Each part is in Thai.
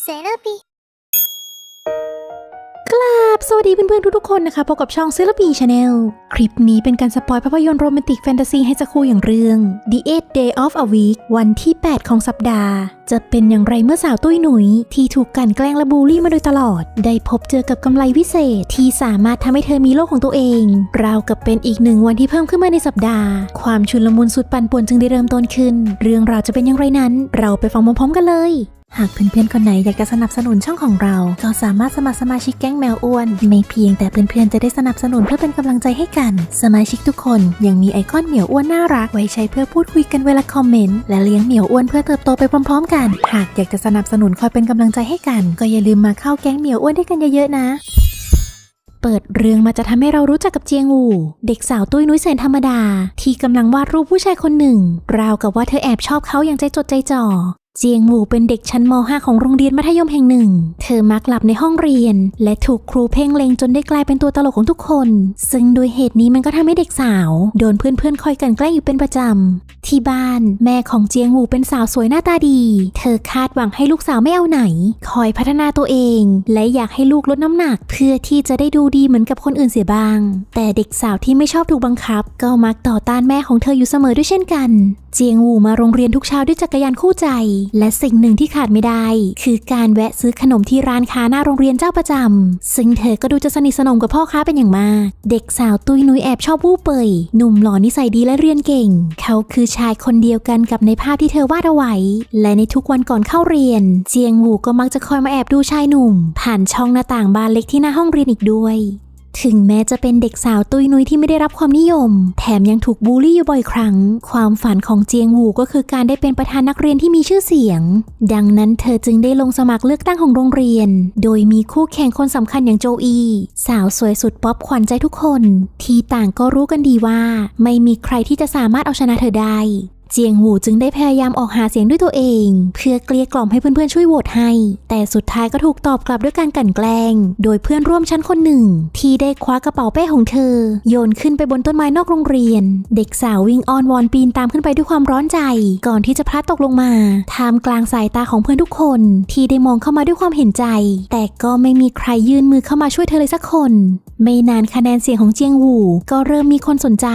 เซราปีกลาบสวัสดีเพื่อนๆทุกๆคนนะคะพบกับช่องเซเลปีชาแนลคลิปนี้เป็นการสปอยภาพยนตร์โรแมนติกแฟนตาซีให้จัคูอย่างเรื่อง The Eighth Day of a Week วันที่ 8 ของสัปดาห์ จะเป็นอย่างไรเมื่อสาวตุ้ยหนุย ที่ถูกกันแกล้งและบูลลี่มาโดยตลอด ได้พบเจอกับกำไรวิเศษที่สามารถทำให้เธอมีโลกของตัวเอง ราวกับเป็นอีกหนึ่งวันที่เพิ่มขึ้นมาในสัปดาห์ ความชุนละมุนสุดปั่นป่วนจึงได้เริ่มต้นขึ้น เรื่องราวจะเป็นอย่างไรนั้น เราไปฟังมพร้อมกันเลย หากเพื่อนๆ คนไหนอยากจะสนับสนุนช่องของเรา ก็สามารถสมัครสมาชิกแก๊งแมวอ้วน ไม่เพียงแต่เพื่อนๆ จะได้สนับสนุนเพื่อเป็นกำลังใจให้กัน สมาชิกทุกคนยังมีไอคอนเหมียวอ้วนน่ารัก ไว้ใช้เพื่อพูดคุยกันเวลาคอมเมนต์ และเลี้ยงเหมียวอ้วนเพื่อเติบโตไปพร้อมๆ กัน หากอยากจะสนับสนุนคอยเป็นกำลังใจให้กัน ก็อย่าลืมมาเข้าแก๊งเหมียวอ้วนด้วยกันเยอะๆ นะเปิดเรื่องมาจะทำให้เรารู้จักกับเจียงอู เด็กสาวตุ้ยนุ้ยแสนธรรมดา ที่กำลังวาดรูปผู้ชายคนหนึ่ง ราวกับว่าเธอแอบชอบเขาอย่างใจจดใจจ่อ เจียงหูเป็นเด็กชั้นม .5 ของโรงเรียนมัธยมแห่งหนึ่ง เธอมักหลับในห้องเรียน และถูกครูเพ่งเล็งจนได้กลายเป็นตัวตลกของทุกคน ซึ่งโดยเหตุนี้มันก็ทำให้เด็กสาว โดนเพื่อนๆคอยกันแกล้งอยู่เป็นประจำ ที่บ้านแม่ของเจียงหูเป็นสาวสวยหน้าตาดี เธอคาดหวังให้ลูกสาวไม่เอาไหน คอยพัฒนาตัวเอง และอยากให้ลูกลดน้ำหนัก เพื่อที่จะได้ดูดีเหมือนกับคนอื่นเสียบ้าง แต่เด็กสาวที่ไม่ชอบถูกบังคับ ก็มักต่อต้านแม่ของเธออยู่เสมอด้วยเช่นกัน เจียงหูมาโรงเรียนทุกเช้าด้วยจักรยานคู่ใจ และสิ่งหนึ่งที่ขาดไม่ได้ คือการแวะซื้อขนมที่ร้านค้าหน้าโรงเรียนเจ้าประจำซึ่งเธอก็ดูจะสนิทสนมกับพ่อค้าเป็นอย่างมาก เด็กสาวตุ้ยนุ้ยแอบชอบวู้เปยหนุ่มหล่อนิสัยดีและเรียนเก่ง เขาคือชายคนเดียวกันกับในภาพที่เธอวาดเอาไว้ และในทุกวันก่อนเข้าเรียน เจียงหูก็มักจะคอยมาแอบดูชายหนุ่ม ผ่านช่องหน้าต่างบานเล็กที่หน้าห้องเรียนอีกด้วย ถึงแม้จะเป็นเด็กสาวตุยนุยที่ไม่ได้รับความนิยม แถมยังถูกบูลลี่อยู่บ่อยครั้ง ความฝันของเจียงหูก็คือการได้เป็นประธานนักเรียนที่มีชื่อเสียง ดังนั้นเธอจึงได้ลงสมัครเลือกตั้งของโรงเรียน โดยมีคู่แข่งคนสำคัญอย่างโจอี สาวสวยสุดป๊อปขวัญใจทุกคน ที่ต่างก็รู้กันดีว่า ไม่มีใครที่จะสามารถเอาชนะเธอได้ เจียงหูจึงได้พยายามออกหาเสียงด้วยตัวเอง เพื่อเกลี้ยกล่อมให้เพื่อนๆช่วยโหวตให้ แต่สุดท้ายก็ถูกตอบกลับด้วยการกลั่นแกล้ง โดยเพื่อนร่วมชั้นคนหนึ่ง ที่ได้คว้ากระเป๋าเป้ของเธอ โยนขึ้นไปบนต้นไม้นอกโรงเรียน เด็กสาววิ่งอ้อนวอนปีนตามขึ้นไปด้วยความร้อนใจ ก่อนที่จะพลัดตกลงมาท่ามกลางสายตาของเพื่อนทุกคน ที่ได้มองเข้ามาด้วยความเห็นใจ แต่ก็ไม่มีใครยื่นมือเข้ามาช่วยเธอเลยสักคน ไม่นานคะแนนเสียงของเจียงหูก็เริ่มมีคนสนใจ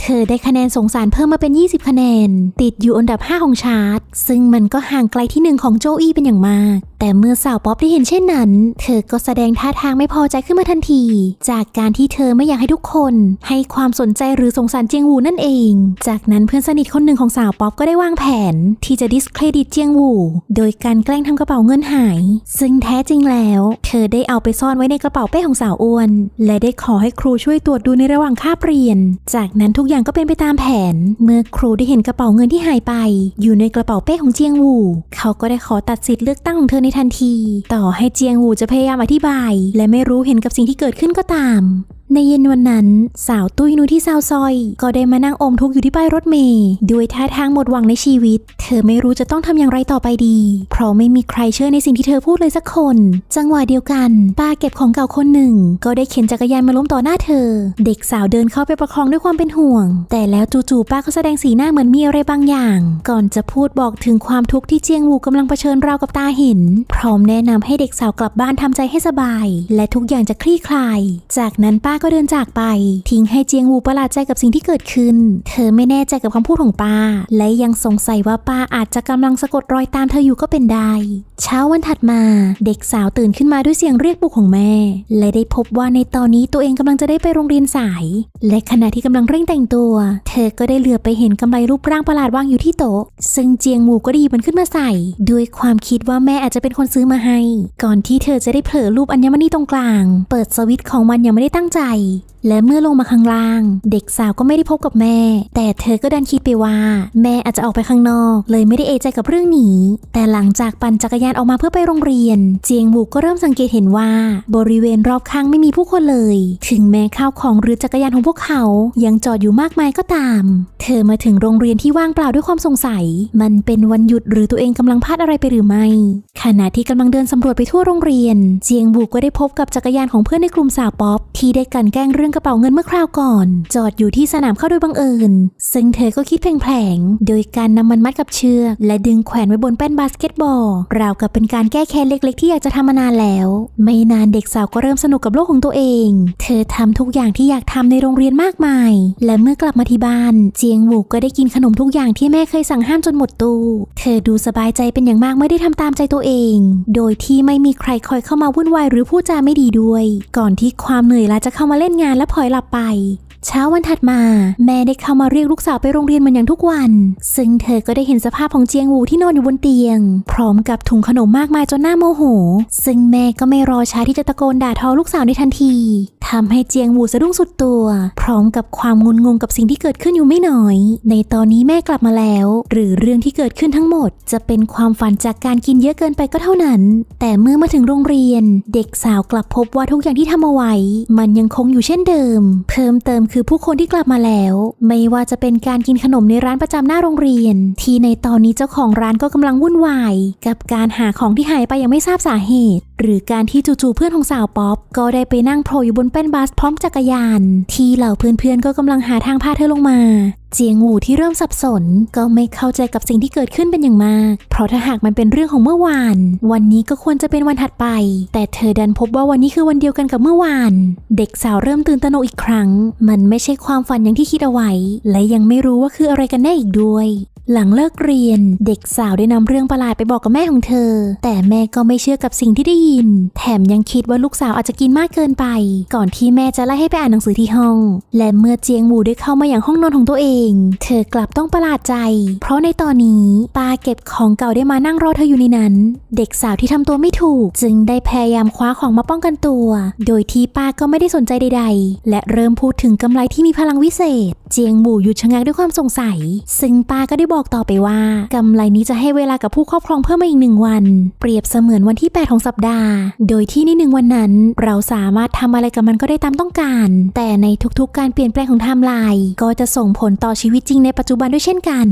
เธอได้คะแนนสงสารเพิ่มมาเป็น 20 คะแนนติดอยู่อันดับ 5 ของชาร์ตซึ่งมันก็ห่างไกลที่หนึ่งของโจอี้เป็นอย่างมาก แต่เมื่อสาวป๊อปได้เห็นเช่นนั้น เธอก็แสดงท่าทางไม่พอใจขึ้นมาทันที จากการที่เธอไม่อยากให้ทุกคน ให้ความสนใจหรือสงสารเจียงวูนั่นเอง จากนั้นเพื่อนสนิทคนหนึ่งของสาวป๊อปก็ได้วางแผน ที่จะดิสเครดิตเจียงวูโดยการแกล้งทำกระเป๋าเงินหาย ซึ่งแท้จริงแล้ว เธอได้เอาไปซ่อนไว้ในกระเป๋าเป้ของสาวอ้วน และได้ขอให้ครูช่วยตรวจดูในระหว่างคาบเรียน จากนั้นทุกอย่างก็เป็นไปตามแผน เมื่อครูได้เห็นกระเป๋าเงินที่หายไป อยู่ในกระเป๋าเป้ของเจียงวู เขาก็ได้ขอตัดสิทธิ์เลือกตั้งของเธอในทันที ต่อให้เจียงหูจะพยายามอธิบาย และไม่รู้เห็นกับสิ่งที่เกิดขึ้นก็ตาม ในเย็นวันนั้น สาวตุ้ยนุที่เศร้าซอย ก็ได้มานั่งอมทุกข์อยู่ที่ป้ายรถเมย์ด้วยท่าทางหมดหวังในชีวิต เธอไม่รู้จะต้องทำอย่างไรต่อไปดี เพราะไม่มีใครเชื่อในสิ่งที่เธอพูดเลยสักคน จังหวะเดียวกัน ป้าเก็บของเก่าคนหนึ่ง ก็ได้เข็นจักรยานมาล้มต่อหน้าเธอ เด็กสาวเดินเข้าไปประคองด้วยความเป็นห่วง แต่แล้วจู่ๆป้าก็แสดงสีหน้าเหมือนมีอะไรบางอย่าง ก่อนจะพูดบอกถึงความทุกข์ที่เจียงวูกำลังเผชิญราวกับตาเห็น พร้อมแนะนำให้เด็กสาวกลับบ้านทำใจให้สบาย และทุกอย่างจะคลี่คลาย จากนั้นป้าก็เดินจากไป ทิ้งให้เจียงวูประหลาดใจกับสิ่งที่เกิดขึ้น เธอไม่แน่ใจกับคำพูดของป้า และยังสงสัยว่าป้าอาจจะกำลังสะกดรอยตามเธออยู่ก็เป็นได้ เช้าวันถัดมา เด็กสาวตื่นขึ้นมาด้วยเสียงเรียกปลุกของแม่ และได้พบว่าในตอนนี้ตัวเองกำลังจะได้ไปโรงเรียนสาย และขณะที่กำลังเร่งแต่งตัว เธอก็ได้เหลือบไปเห็นกำไลรูปร่างประหลาดวางอยู่ที่โต๊ะ ซึ่งเจียงวูก็ได้หยิบมันขึ้นมาใส่ ด้วยความคิดว่าแม่อาจจะเป็นคนซื้อมาให้ ก่อนที่เธอจะได้เผลอรูปอัญมณีตรงกลาง เปิดสวิตช์ของมันยังไม่ได้ตั้งใจ này. และเมื่อลงมาข้างล่าง เด็กสาวก็ไม่ได้พบกับแม่ แต่เธอก็ดันคิดไปว่า แม่อาจจะออกไปข้างนอก เลยไม่ได้เอใจกับเรื่องนี้ แต่หลังจากปั่นจักรยานออกมาเพื่อไปโรงเรียน เจียงบุกก็เริ่มสังเกตเห็นว่า บริเวณรอบข้างไม่มีผู้คนเลย ถึงแม้ข้าวของหรือจักรยานของพวกเขา ยังจอดอยู่มากมายก็ตาม เธอมาถึงโรงเรียนที่ว่างเปล่าด้วยความสงสัย มันเป็นวันหยุดหรือตัวเองกำลังพลาดอะไรไปหรือไม่ ขณะที่กำลังเดินสำรวจไปทั่วโรงเรียน เจียงบุกก็ได้พบกับจักรยานของเพื่อนในกลุ่มสาวป๊อปที่ได้กลันแกล้งเรื่องกระเป๋าเงินเมื่อคราวก่อน จอดอยู่ที่สนามเข้าโดยบังเอิญ ซึ่งเธอก็คิดแผลงๆ โดยการนำมันมัดกับเชือก และดึงแขวนไว้บนแป้นบาสเกตบอล ราวกับเป็นการแก้แค้นเล็กๆ ที่อยากจะทำมานานแล้ว ไม่นานเด็กสาวก็เริ่มสนุกกับโลกของตัวเอง เธอทำทุกอย่างที่อยากทำในโรงเรียนมากมาย และเมื่อกลับมาที่บ้าน เจียงหวูก็ได้กินขนมทุกอย่างที่แม่เคยสั่งห้ามจนหมดตู้ เธอดูสบายใจเป็นอย่างมากไม่ได้ทำตามใจตัวเอง โดยที่ไม่มีใครคอยเข้ามาวุ่นวายหรือพูดจาไม่ดีด้วย ก่อนที่ความเหนื่อยล้าจะเข้ามาเล่นงานและพลอยหลับไป เช้าวันถัดมา แม่ได้เข้ามาเรียกลูกสาวไปโรงเรียนเหมือนอย่างทุกวัน ซึ่งเธอก็ได้เห็นสภาพของเจียงหูที่นอนอยู่บนเตียง พร้อมกับถุงขนมมากมายจนหน้าโมโห ซึ่งแม่ก็ไม่รอช้าที่จะตะโกนด่าทอลูกสาวในทันทีทำให้เจียงหูสะดุ้งสุดตัว พร้อมกับความงุนงงกับสิ่งที่เกิดขึ้นอยู่ไม่น้อย ในตอนนี้แม่กลับมาแล้ว หรือเรื่องที่เกิดขึ้นทั้งหมด จะเป็นความฝันจากการกินเยอะเกินไปก็เท่านั้น แต่เมื่อมาถึงโรงเรียน เด็กสาวกลับพบว่าทุกอย่างที่ทำเอาไว้ มันยังคงอยู่เช่นเดิม เพิ่มเติมคือผู้คนที่กลับมาแล้ว ไม่ว่าจะเป็นการกินขนมในร้านประจำหน้าโรงเรียน ที่ในตอนนี้เจ้าของร้านก็กำลังวุ่นวาย กับการหาของที่หายไปยังไม่ทราบสาเหตุ หรือการที่จู่ๆเพื่อนของสาวป๊อป ก็ได้ไปนั่งโผล่อยู่บนแป้นบาสพร้อมจักรยาน ที่เหล่าเพื่อนๆก็กำลังหาทางพาเธอลงมา เจียงหูที่เริ่มสับสน ก็ไม่เข้าใจกับสิ่งที่เกิดขึ้นเป็นอย่างมาก เพราะถ้าหากมันเป็นเรื่องของเมื่อวาน วันนี้ก็ควรจะเป็นวันถัดไป แต่เธอดันพบว่าวันนี้คือวันเดียวกันกับเมื่อวาน เด็กสาวเริ่มตื่นตระหนกอีกครั้ง มันไม่ใช่ความฝันอย่างที่คิดเอาไว้ และยังไม่รู้ว่าคืออะไรกันแน่อีกด้วย หลังเลิกเรียน เด็กสาวได้นำเรื่องประหลาดไปบอกกับแม่ของเธอ แต่แม่ก็ไม่เชื่อกับสิ่งที่ได้ยิน แถมยังคิดว่าลูกสาวอาจจะกินมากเกินไป ก่อนที่แม่จะไล่ให้ไปอ่านหนังสือที่ห้อง และเมื่อเจียงหมูได้เข้ามาอย่างห้องนอนของตัวเอง เธอกลับต้องประหลาดใจ เพราะในตอนนี้ป้าเก็บของเก่าได้มานั่งรอเธออยู่ในนั้น เด็กสาวที่ทำตัวไม่ถูก จึงได้พยายามคว้าของมาป้องกันตัว โดยที่ป้าก็ไม่ได้สนใจใด ๆ และเริ่มพูดถึงกำไรที่มีพลังวิเศษ เจียงหมูหยุดชะงักด้วยความสงสัย ซึ่งป้าก็ได้บอกต่อไปว่ากำไรนี้จะให้เวลากับผู้ครอบครองเพิ่มมาอีกหนึ่งวัน เปรียบเสมือนวันที่ 8 ของสัปดาห์ โดยที่ในหนึ่งวันนั้น เราสามารถทำอะไรกับมันก็ได้ตามต้องการ แต่ในทุกๆ การเปลี่ยนแปลงของไทม์ไลน์ก็จะส่งผลต่อชีวิตจริงในปัจจุบันด้วยเช่นกัน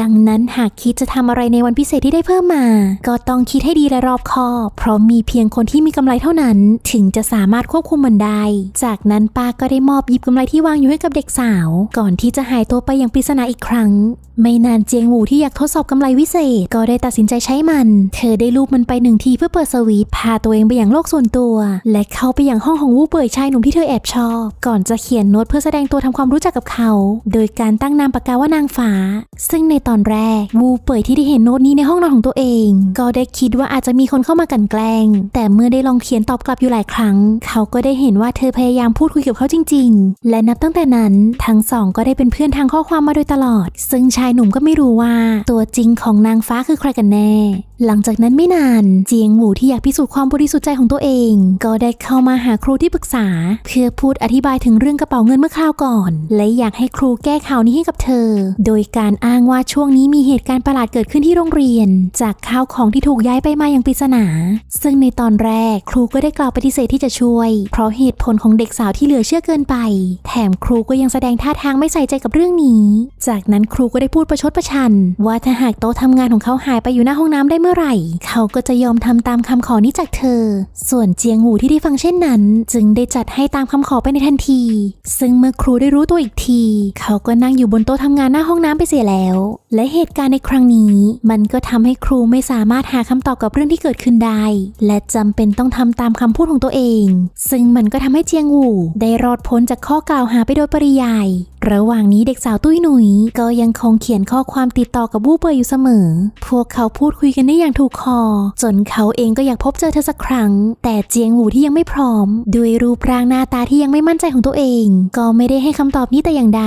ดังนั้นหากคิดจะทำอะไรในวันพิเศษที่ได้เพิ่มมา ก็ต้องคิดให้ดีและรอบคอบ เพราะมีเพียงคนที่มีกำไรเท่านั้น ถึงจะสามารถควบคุมมันได้ จากนั้นป้าก็ได้มอบหยิบกำไรที่วางอยู่ให้กับเด็กสาว ก่อนที่จะหายตัวไปอย่างปริศนาอีกครั้ง ไม่นานเจียงหวูที่อยากทดสอบกำไรวิเศษ ก็ได้ตัดสินใจใช้มัน เธอได้ลูบมันไปหนึ่งทีเพื่อเปิดสวิตพาตัวเองไปอย่างโลกส่วนตัว และเข้าไปอย่างห้องของวูเป่ยชายหนุ่มที่เธอแอบชอบ ก่อนจะเขียนโน้ตเพื่อแสดงตัวทำความรู้จักกับเขา โดยการตั้งนามปากกาว่านางฟ้า ซึ่งในตอนแรก วูเปิดที่ได้เห็นโน้ตนี้ในห้องนอนของตัวเอง ก็ได้คิดว่าอาจจะมีคนเข้ามากลันแกล้ง แต่เมื่อได้ลองเขียนตอบกลับอยู่หลายครั้ง เขาก็ได้เห็นว่าเธอพยายามพูดคุยกับเขาจริง ๆ และนับตั้งแต่นั้นทั้งสองก็ได้เป็นเพื่อนทางข้อความมาโดยตลอด ซึ่งชายหนุ่มก็ไม่รู้ว่า ตัวจริงของนางฟ้าคือใครกันแน่หลังจากนั้นไม่นานเจียงหวูที่อยากพิสูจน์ความบริสุทธิ์ใจของตัวเอง ก็ได้เข้ามาหาครูที่ปรึกษา เพื่อพูดอธิบายถึงเรื่องกระเป๋าเงินเมื่อคราวก่อน และอยากให้ครูแก้ข่าวนี้ให้กับเธอ โดยการอ้างว่าช่วงนี้มีเหตุการณ์ประหลาดเกิดขึ้นที่โรงเรียน จากข้าวของที่ถูกย้ายไปมาอย่างปริศนา ซึ่งในตอนแรกครูก็ได้กล่าวปฏิเสธที่จะช่วย เพราะเหตุผลของเด็กสาวที่เหลือเชื่อเกินไป แถมครูก็ยังแสดงท่าทางไม่ใส่ใจกับเรื่องนี้ จากนั้นครูก็ได้พูดประชดประชัน ว่าถ้าหากโต๊ะทำงานของเขาหายไปอยู่หน้าห้องน้ำได้เมื่อไหร่ เขาก็จะยอมทำตามคำขอนี้จากเธอ ส่วนเจียงหูที่ได้ฟังเช่นนั้น จึงได้จัดให้ตามคำขอไปในทันที ซึ่งเมื่อครูได้รู้ตัวอีกที เขาก็นั่งอยู่บนโต๊ะทำงานหน้าห้องน้ำไปเสียแล้ว และเหตุการณ์ในครั้งนี้ มันก็ทำให้ครูไม่สามารถหาคำตอบกับเรื่องที่เกิดขึ้นได้ และจำเป็นต้องทำตามคำพูดของตัวเอง ซึ่งมันก็ทำให้เจียงหูได้รอดพ้นจากข้อกล่าวหาไปโดยปริยาย ระหว่างนี้เด็กสาวตุ้ยหนุยก็ยังคงเขียนข้อความติดต่อกับวู้เปยอยู่เสมอ พวกเขาพูดคุยกันได้อย่างถูกคอ จนเขาเองก็อยากพบเจอเธอสักครั้ง แต่เจียงหูที่ยังไม่พร้อม ด้วยรูปร่างหน้าตาที่ยังไม่มั่นใจของตัวเอง ก็ไม่ได้ให้คำตอบนี้แต่อย่างใด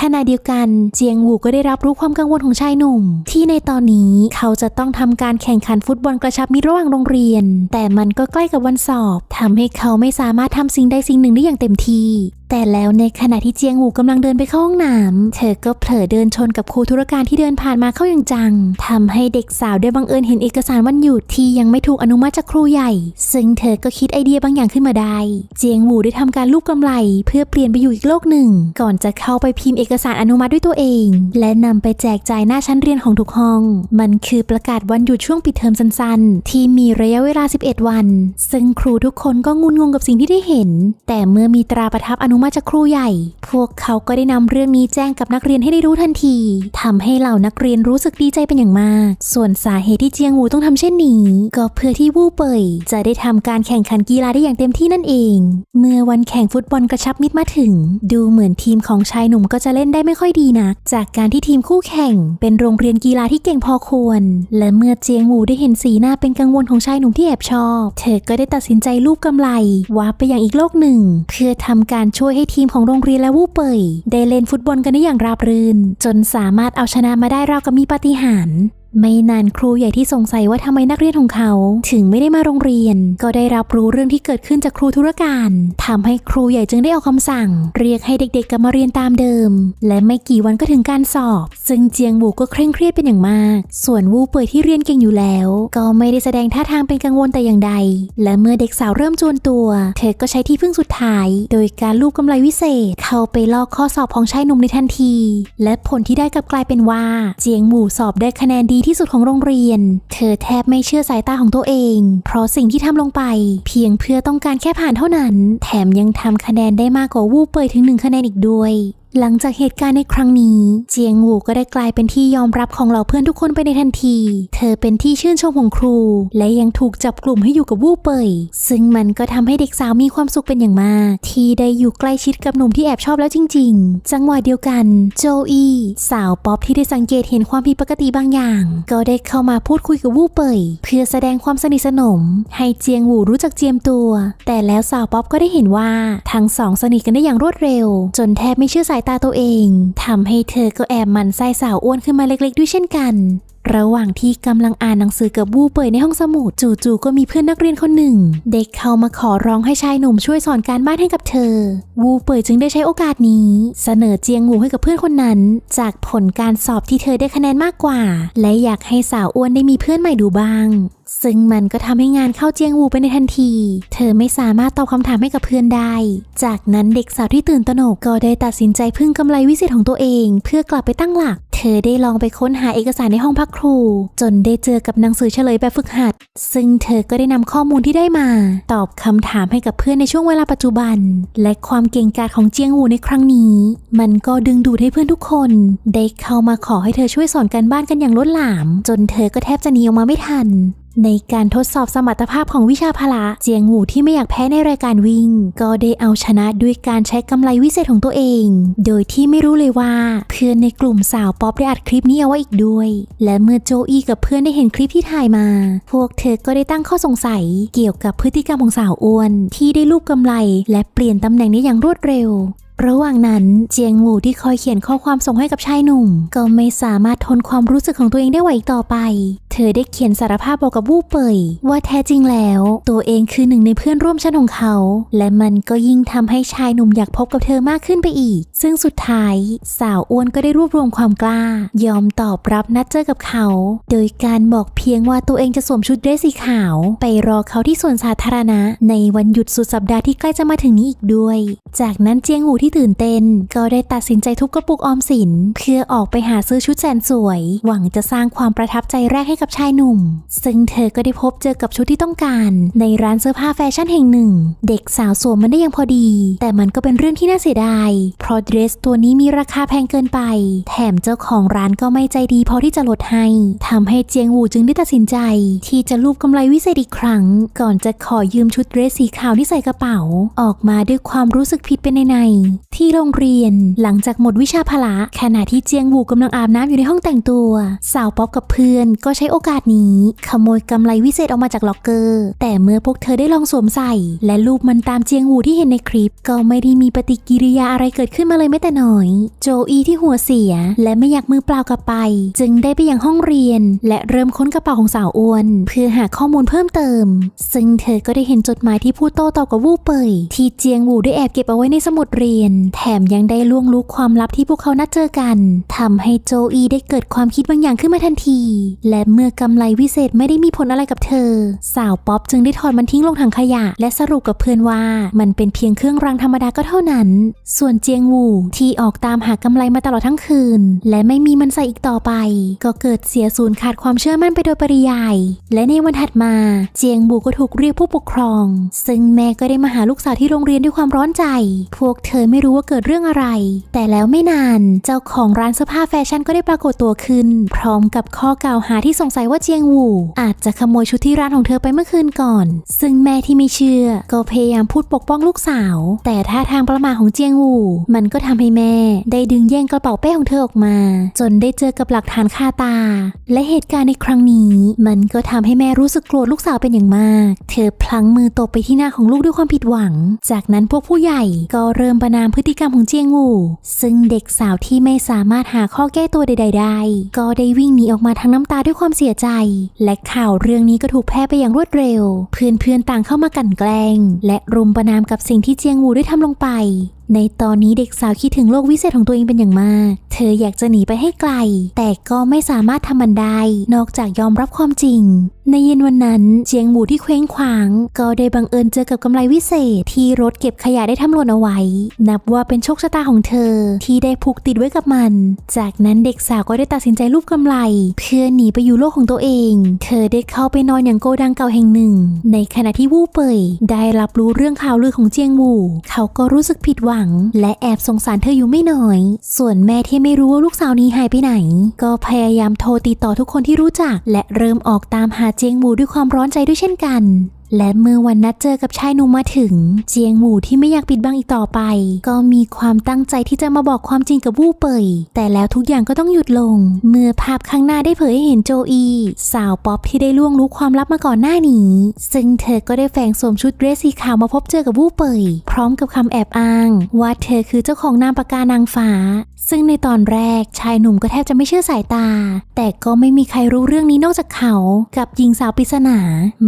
ขณะเดียวกันเจียงหูก็ได้รับรู้ความกังวลของชายหนุ่ม ที่ในตอนนี้เขาจะต้องทำการแข่งขันฟุตบอลกระชับมิตรระหว่างโรงเรียน แต่มันก็ใกล้กับวันสอบทำให้เขาไม่สามารถทำสิ่งใดสิ่งหนึ่งได้อย่างเต็มที่แต่แล้วในขณะที่เจียงหูกำลังเดินไปเข้าห้องน้ำเธอก็เผลอเดินชนกับครูธุรการที่เดินผ่านมาเข้าอย่างจังทำให้เด็กสาวได้บังเอิญเห็นเอกสารวันหยุดที่ยังไม่ถูกอนุมัติจากครูใหญ่ ซึ่งเธอก็คิดไอเดียบางอย่างขึ้นมาได้ เจียงหูได้ทำการลูบกำไร เพื่อเปลี่ยนไปอยู่อีกโลกหนึ่ง ก่อนจะเข้าไปพิมพ์เอกสารอนุมัติด้วยตัวเอง และนำไปแจกจ่ายหน้าชั้นเรียนของทุกห้อง มันคือประกาศวันหยุดช่วงปิดเทอมสั้นๆ ที่มีระยะเวลา 11 วัน ซึ่งครูทุกคนก็งุนงงกับสิ่งที่ได้เห็น แต่เมื่อมีตราประทับอนุนุมัติจากครูใหญ่ พวกเขาก็ได้นำเรื่องนี้แจ้งกับนักเรียนให้ได้รู้ทันทีทำให้เหล่านักเรียนรู้สึกดีใจเป็นอย่างมาก ส่วนสาเหตุที่เจียงหูต้องทำเช่นนี้ ก็เพื่อที่วู่เป่ยจะได้ทำการแข่งขันกีฬาได้อย่างเต็มที่นั่นเอง เมื่อวันแข่งฟุตบอลกระชับมิตรมาถึง ดูเหมือนทีมของชายหนุ่มก็จะเล่นได้ไม่ค่อยดีนัก จากการที่ทีมคู่แข่ง เป็นโรงเรียนกีฬาที่เก่งพอควร และเมื่อเจียงหูได้เห็นสีหน้าเป็นกังวลของชายหนุ่มที่แอบชอบ เธอก็ได้ตัดสินใจลูบกำไลวาร์ปไปยังอีกโลกหนึ่ง เพื่อทำการชวยให้ทีมของโรงเรียนและวู่เป่ยได้เล่นฟุตบอลกันได้อย่างราบรื่น จนสามารถเอาชนะมาได้ราวกับมีปาฏิหาริย์ ไม่นานครูใหญ่ที่สงสัยว่าทำไมนักเรียนของเขา ถึงไม่ได้มาโรงเรียน ก็ได้รับรู้เรื่องที่เกิดขึ้นจากครูธุรการทำให้ครูใหญ่จึงได้ออกคำสั่ง เรียกให้เด็กๆกลับมาเรียนตามเดิม และไม่กี่วันก็ถึงการสอบ ซึ่งเจียงบูก็เคร่งเครียดเป็นอย่างมาก ส่วนวูเป่ยที่เรียนเก่งอยู่แล้ว ก็ไม่ได้แสดงท่าทางเป็นกังวลแต่อย่างใด และเมื่อเด็กสาวเริ่มจวนตัว เธอก็ใช้ที่พึ่งสุดท้าย โดยการลูบกำไลวิเศษ เข้าไปลอกข้อสอบของชายหนุ่มในทันที และผลที่ได้กลับกลายเป็นว่า เจียงหมู่สอบได้คะแนนดีที่สุดของโรงเรียน เธอแทบไม่เชื่อสายตาของตัวเอง เพราะสิ่งที่ทำลงไป เพียงเพื่อต้องการแค่ผ่านเท่านั้น แถมยังทำคะแนนได้มากกว่าวูเปยถึงหนึ่งคะแนนอีกด้วย หลังจากเหตุการณ์ในครั้งนี้ เจียงหูก็ได้กลายเป็นที่ยอมรับของเหล่าเพื่อนทุกคนไปในทันที เธอเป็นที่ชื่นชมของครู และยังถูกจับกลุ่มให้อยู่กับวูเปยซึ่งมันก็ทำให้เด็กสาวมีความสุขเป็นอย่างมาก ที่ได้อยู่ใกล้ชิดกับหนุ่มที่แอบชอบแล้วจริง ๆ จังหวะเดียวกัน โจอีสาวป๊อปที่ได้สังเกตเห็นความผิดปกติบางอย่าง ก็ได้เข้ามาพูดคุยกับวูเปยเพื่อแสดงความสนิทสนม ให้เจียงหูรู้จักเจียมตัว แต่แล้วสาวป๊อปก็ได้เห็นว่าทั้งสองสนิทกันได้อย่างรวดเร็ว จนแทบไม่เชื่อสายตาตัวเองทำให้เธอก็แอบมันไส้สาวอ้วนขึ้นมาเล็กๆ ด้วยเช่นกัน ระหว่างที่กำลังอ่านหนังสือกับวูเป่ยในห้องสมุดจู่ๆก็มีเพื่อนนักเรียนคนหนึ่ง เด็กเข้ามาขอร้องให้ชายหนุ่มช่วยสอนการบ้านให้กับเธอ วูเป่ยจึงได้ใช้โอกาสนี้ เสนอเจียงหูให้กับเพื่อนคนนั้น จากผลการสอบที่เธอได้คะแนนมากกว่า และอยากให้สาวอ้วนได้มีเพื่อนใหม่ดูบ้างซึ่งมันก็ทำให้งานเข้าเจียงวูไปในทันที เธอไม่สามารถตอบคำถามให้กับเพื่อนได้ จากนั้นเด็กสาวที่ตื่นตระหนกก็ได้ตัดสินใจพึ่งกำไรวิเศษของตัวเอง เพื่อกลับไปตั้งหลัก อได้ลองไปค้นหาเอกสารในห้องพักครู จนได้เจอกับหนังสือเฉลยแบบฝึกหัด ซึ่งเธอก็ได้นำข้อมูลที่ได้มา ตอบคำถามให้กับเพื่อนในช่วงเวลาปัจจุบัน และความเก่งกาจของเจียงหูในครั้งนี้ มันก็ดึงดูดให้เพื่อนทุกคน ได้เข้ามาขอให้เธอช่วยสอนการบ้านกันอย่างล้นหลาม จนเธอก็แทบจะหนีออกมาไม่ทัน ในการทดสอบสมรรถภาพของวิชาพละ เจียงหูที่ไม่อยากแพ้ในรายการวิ่ง ก็ได้เอาชนะด้วยการใช้กำไลวิเศษของตัวเอง โดยที่ไม่รู้เลยว่า เพื่อนในกลุ่มสาวป๊อปได้อัดคลิปนี้เอาไว้อีกด้วย และเมื่อโจอี้กับเพื่อนได้เห็นคลิปที่ถ่ายมา พวกเธอก็ได้ตั้งข้อสงสัยเกี่ยวกับพฤติกรรมของสาวอ้วน ที่ได้ลูบกำไลและเปลี่ยนตำแหน่งได้อย่างรวดเร็ว ระหว่างนั้นเจียงหูที่คอยเขียนข้อความส่งให้กับชายหนุ่ม ก็ไม่สามารถทนความรู้สึกของตัวเองได้ไหวอีกต่อไป เธอได้เขียนสารภาพบอกกับวูเปยว่าแท้จริงแล้ว ตัวเองคือหนึ่งในเพื่อนร่วมชั้นของเขา และมันก็ยิ่งทำให้ชายหนุ่มอยากพบกับเธอมากขึ้นไปอีก ซึ่งสุดท้ายสาวอ้วนก็ได้รวบรวมความกล้า ยอมตอบรับนัดเจอกับเขา โดยการบอกเพียงว่าตัวเองจะสวมชุดเดรสสีขาว ไปรอเขาที่สวนสาธารณะ ในวันหยุดสุดสัปดาห์ที่ใกล้จะมาถึงนี้อีกด้วย จากนั้นเจียงหูที่ตื่นเต้น ก็ได้ตัดสินใจทุบกระปุกออมสิน เพื่อออกไปหาซื้อชุดแสนสวย หวังจะสร้างความประทับใจแรกให้กับชายหนุ่ม ซึ่งเธอก็ได้พบเจอกับชุดที่ต้องการ ในร้านเสื้อผ้าแฟชั่นแห่งหนึ่ง เด็กสาวสวมมันได้อย่างพอดี แต่มันก็เป็นเรื่องที่น่าเสียดาย เพราะเดรสตัวนี้มีราคาแพงเกินไป แถมเจ้าของร้านก็ไม่ใจดีพอที่จะลดให้ทำให้เจียงหูจึงได้ตัดสินใจ ที่จะลูบกำไรวิเศษอีกครั้ง ก่อนจะขอยืมชุดเดรสสีขาวที่ใส่กระเป๋า ออกมาด้วยความรู้สึกผิดเป็นในในที่โรงเรียน หลังจากหมดวิชาพละขณะที่เจียงหูกำลังอาบน้ำอยู่ในห้องแต่งตัว สาวป๊อปกับเพื่อนก็ใช้โอกาสนี้ ขโมยกำไรวิเศษออกมาจากล็อกเกอร์ แต่เมื่อพวกเธอได้ลองสวมใส่ และรูปมันตามเจียงหูที่เห็นในคลิป ก็ไม่ได้มีปฏิกิริยาอะไรเกิดขึ้นมาเลยแม้แต่น้อย โจอีที่หัวเสีย และไม่อยากมือเปล่ากลับไป จึงได้ไปยังห้องเรียน และเริ่มค้นกระเป๋าของสาวอ้วน เพื่อหาข้อมูลเพิ่มเติม ซึ่งเธอก็ได้เห็นจดหมายที่พูดโต้ตอบกับวูเปยที่เจียงหูได้แอบเก็บเอาไว้ในสมุดเรียนน แถมยังได้ล่วงรู้ความลับที่พวกเขานัดเจอกันทำให้โจอีได้เกิดความคิดบางอย่างขึ้นมาทันที และเมื่อกำไรวิเศษไม่ได้มีผลอะไรกับเธอ สาวป๊อปจึงได้ถอดมันทิ้งลงถังขยะ และสรุปกับเพื่อนว่า มันเป็นเพียงเครื่องรางธรรมดาก็เท่านั้น ส่วนเจียงวูที่ออกตามหากำไรมาตลอดทั้งคืน และไม่มีมันใส่อีกต่อไป ก็เกิดเสียสูญขาดความเชื่อมั่นไปโดยปริยาย และในวันถัดมา เจียงบูก็ถูกเรียกผู้ปกครอง ซึ่งแม่ก็ได้มาหาลูกสาวที่โรงเรียนด้วยความร้อนใจ พวกเธอไม่รู้ว่าเกิดเรื่องอะไร แต่แล้วไม่นานเจ้าของร้านเสื้อผ้าแฟชั่นก็ได้ปรากฏตัวขึ้น พร้อมกับข้อกล่าวหาที่สงสัยว่าเจียงวูอาจจะขโมยชุดที่ร้านของเธอไปเมื่อคืนก่อน ซึ่งแม่ที่ไม่เชื่อ ก็พยายามพูดปกป้องลูกสาว แต่ท่าทางประมาทของเจียงวูมันก็ทำให้แม่ ได้ดึงแย่งกระเป๋าเป้ของเธอออกมา จนได้เจอกับหลักฐานคาตา และเหตุการณ์ในครั้งนี้ มันก็ทำให้แม่รู้สึกโกรธลูกสาวเป็นอย่างมาก เธอพลั้งมือตบไปที่หน้าของลูกด้วยความผิดหวัง จากนั้นพวกผู้ใหญ่ก็เริ่มประนามพฤติกรรมของเจียงอูซึ่งเด็กสาวที่ไม่สามารถหาข้อแก้ตัวใด ๆ ได้ ก็ได้วิ่งหนีออกมาทั้งน้ำตาด้วยความเสียใจ และข่าวเรื่องนี้ก็ถูกแพร่ไปอย่างรวดเร็ว เพื่อนๆต่างเข้ามากั่นแกล้ง และรุมประนามกับสิ่งที่เจียงอูได้ทำลงไปในตอนนี้เด็กสาวคิดถึงโลกวิเศษของตัวเองเป็นอย่างมาก เธออยากจะหนีไปให้ไกล แต่ก็ไม่สามารถทำมันได้ นอกจากยอมรับความจริง ในเย็นวันนั้นเจียงหมูที่เคว้งคว้าง ก็ได้บังเอิญเจอกับกำไรวิเศษที่รถเก็บขยะได้ทำหล่นเอาไว้ นับว่าเป็นโชคชะตาของเธอที่ได้ผูกติดไว้กับมัน จากนั้นเด็กสาวก็ได้ตัดสินใจลูบกำไร เพื่อหนีไปอยู่โลกของตัวเอง เธอได้เข้าไปนอนอย่างโกดังเก่าแห่งหนึ่ง ในขณะที่วู่เป่ยได้รับรู้เรื่องข่าวลือของเจียงหมู่เขาก็รู้สึกผิดหวัง และแอบสงสารเธออยู่ไม่น้อย ส่วนแม่ที่ไม่รู้ว่าลูกสาวนี้หายไปไหน ก็พยายามโทรติดต่อทุกคนที่รู้จัก และเริ่มออกตามหาเจียงหมูด้วยความร้อนใจด้วยเช่นกันและเมื่อวันนัดเจอกับชายหนุ่มมาถึง เจียงหมู่ที่ไม่อยากปิดบังอีกต่อไป ก็มีความตั้งใจที่จะมาบอกความจริงกับวู่เปย แต่แล้วทุกอย่างก็ต้องหยุดลง เมื่อภาพข้างหน้าได้เผยให้เห็นโจอี สาวป๊อปที่ได้ล่วงรู้ความลับมาก่อนหน้านี้ ซึ่งเธอก็ได้แฝงสวมชุดเดรสสีขาวมาพบเจอกับวู่เปย พร้อมกับคำแอบอ้าง ว่าเธอคือเจ้าของนามปากกานางฟ้า ซึ่งในตอนแรกชายหนุ่มก็แทบจะไม่เชื่อสายตา แต่ก็ไม่มีใครรู้เรื่องนี้นอกจากเขา กับหญิงสาวปริศนา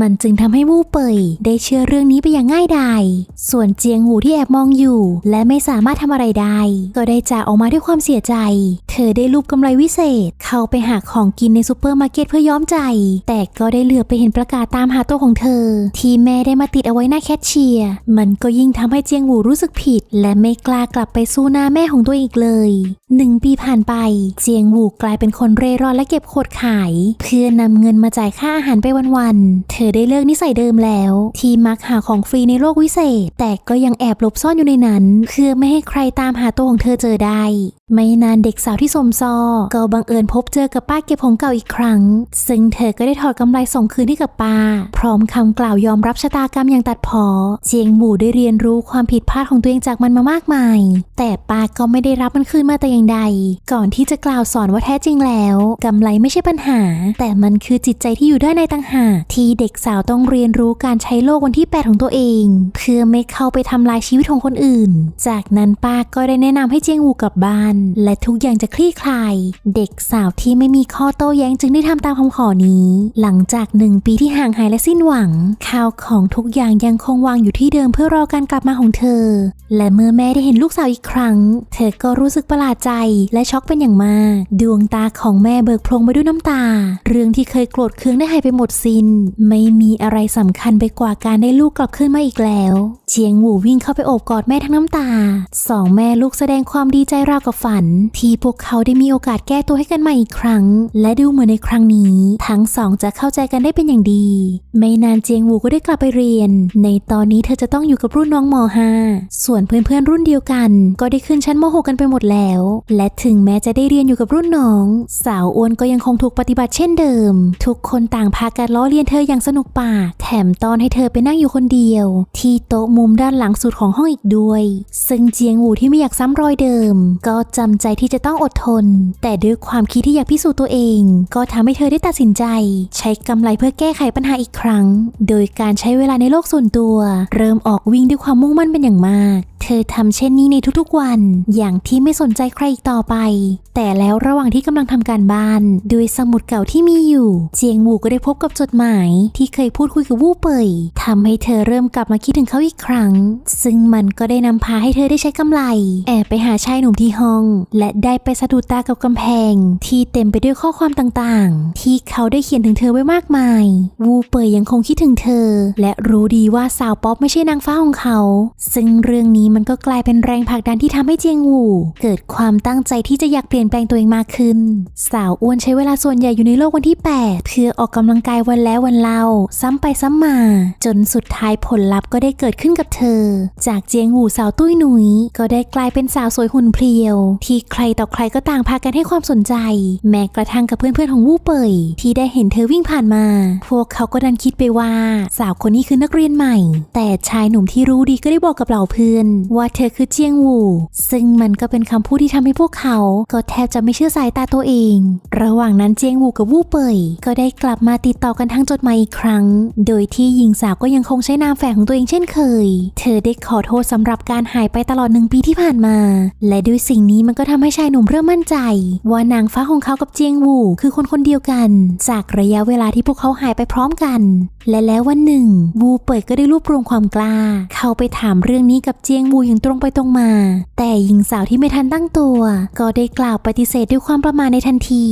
มันจึงทำให้วู่เปยได้เชื่อเรื่องนี้ไปอย่างง่ายดาย ส่วนเจียงหูที่แอบมองอยู่ และไม่สามารถทำอะไรได้ ก็ได้จากออกมาด้วยความเสียใจ เธอได้รูปกำไรวิเศษ เข้าไปหาของกินในซูเปอร์มาร์เก็ตเพื่อย้อมใจ แต่ก็ได้เหลือไปเห็นประกาศตามหาตัวของเธอ ที่แม่ได้มาติดเอาไว้หน้าแคชเชียร์ มันก็ยิ่งทำให้เจียงหูรู้สึกผิด และไม่กล้ากลับไปสู้หน้าแม่ของตัวอีกเลยหนึ่งปีผ่านไป เจียงหูกลายเป็นคนเร่ร่อนและเก็บขวดขาย เพื่อนำเงินมาจ่ายค่าอาหารไปวันๆ เธอได้เลิกนิสัยเดิมแล้ว ที่มักหาของฟรีในโลกวิเศษ แต่ก็ยังแอบหลบซ่อนอยู่ในนั้น เพื่อไม่ให้ใครตามหาตัวของเธอเจอได้ไม่นานเด็กสาวที่สมซอ ก็บังเอิญพบเจอกับป้าเก็บของเก่าอีกครั้ง ซึ่งเธอก็ได้ถอดกำไรส่งคืนให้กับป้า พร้อมคำกล่าวยอมรับชะตากรรมอย่างตัดพอ เจียงหมู่ได้เรียนรู้ความผิดพลาดของตัวเองจากมันมามากมาย แต่ป้าก็ไม่ได้รับมันคืนมาแต่อย่างใด ก่อนที่จะกล่าวสอนว่าแท้จริงแล้วกำไรไม่ใช่ปัญหา แต่มันคือจิตใจที่อยู่ด้านในต่างหากที่เด็กสาวต้องเรียนรู้การใช้โลกวันที่แปดของตัวเอง เพื่อไม่เข้าไปทำลายชีวิตของคนอื่น จากนั้นป้าก็ได้แนะนำให้เจียงวูกลับบ้านและทุกอย่างจะคลี่คลาย เด็กสาวที่ไม่มีข้อโต้แย้งจึงได้ทำตามคำขอนี้ หลังจากหนึ่งปีที่ห่างหายและสิ้นหวังข้าวของทุกอย่างยังคงวางอยู่ที่เดิมเพื่อรอการกลับมาของเธอ และเมื่อแม่ได้เห็นลูกสาวอีกครั้ง เธอก็รู้สึกประหลาดใจและช็อกเป็นอย่างมาก ดวงตาของแม่เบิกโพลงไปด้วยน้ำตา เรื่องที่เคยโกรธเคืองได้หายไปหมดสิน้น ไม่มีอะไรสำคัญไปกว่าการได้ลูกกลับขึ้นมาอีกแล้ว เจียงหูวิ่งเข้าไปโอบกอดแม่ทั้งน้ำตา สองแม่ลูกแสดงความดีใจราวกับฝัน ที่พวกเขาได้มีโอกาสแก้ตัวให้กันใหม่อีกครั้ง และดูเหมือนในครั้งนี้ ทั้งสองจะเข้าใจกันได้เป็นอย่างดี ไม่นานเจียงวูก็ได้กลับไปเรียน ในตอนนี้เธอจะต้องอยู่กับรุ่นน้องม .5 ส่วนเพื่อนๆรุ่นเดียวกัน ก็ได้ขึ้นชั้นม .6 กันไปหมดแล้ว และถึงแม้จะได้เรียนอยู่กับรุ่นน้อง สาวอ้วนก็ยังคงถูกปฏิบัติเช่นเดิม ทุกคนต่างพากันล้อเลียนเธออย่างสนุกปากแถมตอนให้เธอไปนั่งอยู่คนเดียว ที่โต๊ะมุมด้านหลังสุดของห้องอีกด้วย ซึ่งเจียงหูที่ไม่อยากซ้ำรอยเดิม ก็จำใจที่จะต้องอดทน แต่ด้วยความคิดที่อยากพิสูจน์ตัวเอง ก็ทำให้เธอได้ตัดสินใจ ใช้กำไรเพื่อแก้ไขปัญหาอีกครั้ง โดยการใช้เวลาในโลกส่วนตัว เริ่มออกวิ่งด้วยความมุ่งมั่นเป็นอย่างมากเธอทำเช่นนี้ในทุกๆวัน อย่างที่ไม่สนใจใครอีกต่อไป แต่แล้วระหว่างที่กำลังทำการบ้านด้วยสมุดเก่าที่มีอยู่ เจียงหวูก็ได้พบกับจดหมายที่เคยพูดคุยกับวู่เป่ยทำให้เธอเริ่มกลับมาคิดถึงเขาอีกครั้ง ซึ่งมันก็ได้นำพาให้เธอได้ใช้กำไลแอบไปหาชายหนุ่มที่ห้อง และได้ไปสะดุดตากับกำแพง ที่เต็มไปด้วยข้อความต่างๆ ที่เขาได้เขียนถึงเธอไว้มากมาย วูเป่ยยังคงคิดถึงเธอ และรู้ดีว่าสาวป๊อปไม่ใช่นางฟ้าของเขา ซึ่งเรื่องนี้มันก็กลายเป็นแรงผลักดันที่ทำให้เจียงหูเกิดความตั้งใจที่จะอยากเปลี่ยนแปลงตัวเองมากขึ้น สาวอ้วนใช้เวลาส่วนใหญ่อยู่ในโลกวันที่ 8 เพื่อออกกำลังกายวันแล้ววันเล่า ซ้ำไปซ้ำมา จนสุดท้ายผลลัพธ์ก็ได้เกิดขึ้นกับเธอ จากเจียงหูสาวตุ้ยหนุย ก็ได้กลายเป็นสาวสวยหุ่นเพรียว ที่ใครต่อใครก็ต่างพากันให้ความสนใจ แม้กระทั่งกับเพื่อนๆของวู่เป่ยที่ได้เห็นเธอวิ่งผ่านมา พวกเขาก็ดันคิดไปว่า สาวคนนี้คือนักเรียนใหม่ แต่ชายหนุ่มที่รู้ดีก็ได้บอกกับเหล่าเพื่อนว่าเธอคือเจียงหูซึ่งมันก็เป็นคำพูดที่ทำให้พวกเขา ก็แทบจะไม่เชื่อสายตาตัวเอง ระหว่างนั้นเจียงหูกับวู่เปยก็ได้กลับมาติดต่อกันทางจดหมายอีกครั้ง โดยที่หญิงสาวก็ยังคงใช้นามแฝงของตัวเองเช่นเคย เธอได้ขอโทษสำหรับการหายไปตลอดหนึ่งปีที่ผ่านมา และด้วยสิ่งนี้มันก็ทำให้ชายหนุ่มเริ่มมั่นใจ ว่านางฟ้าของเขากับเจียงหูคือคนคนเดียวกัน จากระยะเวลาที่พวกเขาหายไปพร้อมกัน และแล้ววันหนึ่งวูเปิดก็ได้รวบรวมความกล้า เข้าไปถามเรื่องนี้กับเจียงวูอย่างตรงไปตรงมา แต่หญิงสาวที่ไม่ทันตั้งตัว ก็ได้กล่าวปฏิเสธด้วยความประมาทในทันที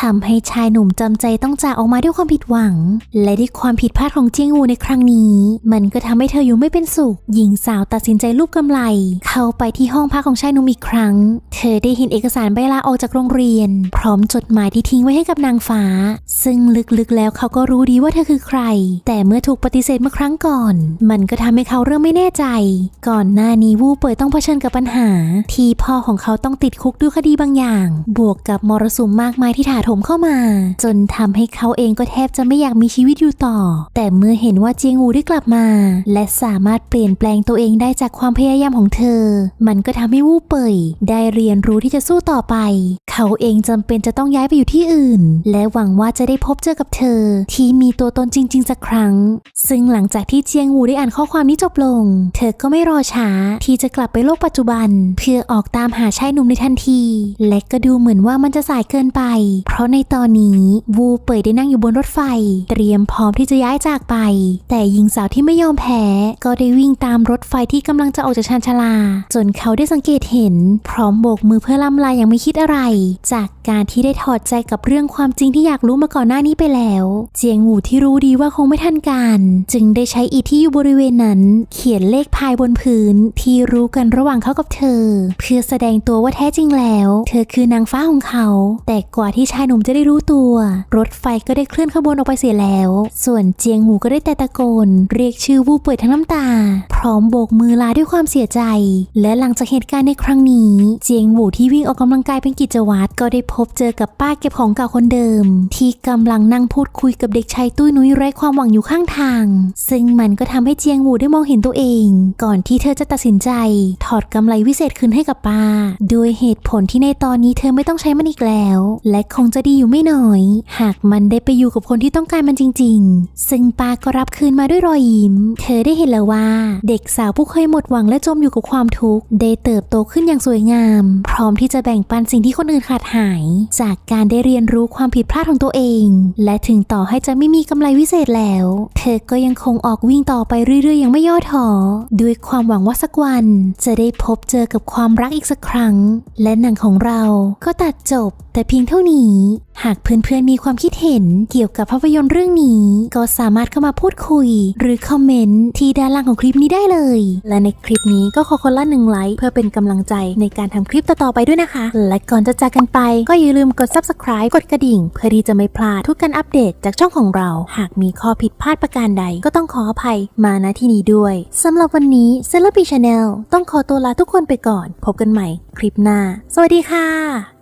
ทำให้ชายหนุ่มจำใจต้องจากออกมาด้วยความผิดหวัง และด้วยความผิดพลาดของเจียงวูในครั้งนี้ มันก็ทำให้เธออยู่ไม่เป็นสุข หญิงสาวตัดสินใจลูบกำไล เข้าไปที่ห้องพักของชายหนุ่มอีกครั้ง เธอได้เห็นเอกสารใบลาออกจากโรงเรียน พร้อมจดหมายที่ทิ้งไว้ให้กับนางฟ้า ซึ่งลึกๆแล้วเขาก็รู้ดีว่าเธอคือใคร แต่เมื่อถูกปฏิเสธเมื่อครั้งก่อน มันก็ทำให้เขาเริ่มไม่แน่ใจ ก่อนหน้านี้วูเปิดต้องเผชิญกับปัญหา ที่พ่อของเขาต้องติดคุกด้วยคดีบางอย่าง บวกกับมรสุมมากมายที่ถาโถมเข้ามา จนทำให้เขาเองก็แทบจะไม่อยากมีชีวิตอยู่ต่อ แต่เมื่อเห็นว่าเจียงวูได้กลับมา และสามารถเปลี่ยนแปลงตัวเองได้จากความพยายามของเธอ มันก็ทำให้วูเป่ยได้เรียนรู้ที่จะสู้ต่อไป เขาเองจำเป็นจะต้องย้ายไปอยู่ที่อื่น และหวังว่าจะได้พบเจอกับเธอ ที่มีตัวตนจริง ๆ สักครั้ง ซึ่งหลังจากที่เจียงวูได้อ่านข้อความนี้จบลง เธอก็ไม่รอช้าที่จะกลับไปโลกปัจจุบัน เพื่อออกตามหาชายหนุ่มในทันที และก็ดูเหมือนว่ามันจะสายเกินไป เพราะในตอนนี้วูเป่ยได้นั่งอยู่บนรถไฟ เตรียมพร้อมที่จะย้ายจากไป แต่หญิงสาวที่ไม่ยอมแพ้ ก็ได้วิ่งตามรถไฟที่กำลังจะออกจากชานชาลา จนเขาได้สังเกตเห็น พร้อมโบกมือเพื่อล่ำลาอย่างไม่คิดอะไร จากการที่ได้ถอดใจกับเรื่องความจริงที่อยากรู้มาก่อนหน้านี้ไปแล้ว เจียงหูที่รู้ดีว่าคงไม่ทันการ จึงได้ใช้อิฐที่อยู่บริเวณนั้น เขียนเลขพายบนพื้นที่รู้กันระหว่างเขากับเธอ เพื่อแสดงตัวว่าแท้จริงแล้ว เธอคือนางฟ้าของเขา แต่กว่าที่ชายหนุ่มจะได้รู้ตัว รถไฟก็ได้เคลื่อนขบวนออกไปเสียแล้ว ส่วนเจียงหูก็ได้แต่ตะโกน เรียกชื่อวูเปิดทั้งน้ำตา พร้อมโบกมือลาด้วยความเสียใจ และหลังจากเหตุการณ์ในครั้งนี้ เจียงหูที่วิ่งออกกำลังกายเป็นกิจวัตรก็ได้พบเจอกับป้าเก็บของเก่าคนเดิม ที่กำลังนั่งพูดคุยกับเด็กชายตุ้ยนุ้ยไร้ความหวังอยู่ข้างทาง ซึ่งมันก็ทำให้เจียงหูได้มองเห็นตัวเอง ก่อนที่เธอจะตัดสินใจ ถอดกำไรวิเศษคืนให้กับป้า โดยเหตุผลที่ในตอนนี้เธอไม่ต้องใช้มันอีกแล้ว และคงจะดีอยู่ไม่น้อย หากมันได้ไปอยู่กับคนที่ต้องการมันจริง ๆ ซึ่งป้าก็รับคืนมาด้วยรอยยิ้ม เธอได้เห็นแล้วว่า เด็กสาวผู้เคยหมดหวังและจมอยู่กับความทุกข์ได้เติบโตขึ้นอย่างสวยงาม พร้อมที่จะแบ่งปันสิ่งที่คนอื่นขาดหาย จากการได้เรียนรู้ความผิดพลาดของตัวเอง และถึงต่อให้จะไม่มีกำไรวิเศษแล้ว เธอก็ยังคงออกวิ่งต่อไปเรื่อยๆอย่างไม่ย่อท้อด้วยความหวังว่าสักวันจะได้พบเจอกับความรักอีกสักครั้ง และหนังของเราก็ตัดจบ แต่เพียงเท่านี้ หากเพื่อนๆมีความคิดเห็นเกี่ยวกับภาพยนตร์เรื่องนี้ ก็สามารถเข้ามาพูดคุย หรือคอมเมนต์ที่ด้านล่างของคลิปนี้ได้เลย และในคลิปนี้ก็ขอคนละหนึ่งไลค์เพื่อเป็นกำลังใจในการทำคลิปต่อๆไปด้วยนะคะ และก่อนจะจากกันไปก็อย่าลืมกด subscribe กดกระดิ่ง เพื่อที่จะไม่พลาดทุกการอัปเดตจากช่องของเรา หากมีข้อผิดพลาดประการใด ก็ต้องขออภัยมาณที่นี้ด้วยสำหรับวันนี้เซเลบีชาแนลต้องขอตัวลาทุกคนไปก่อน พบกันใหม่คลิปหน้า สวัสดีค่ะ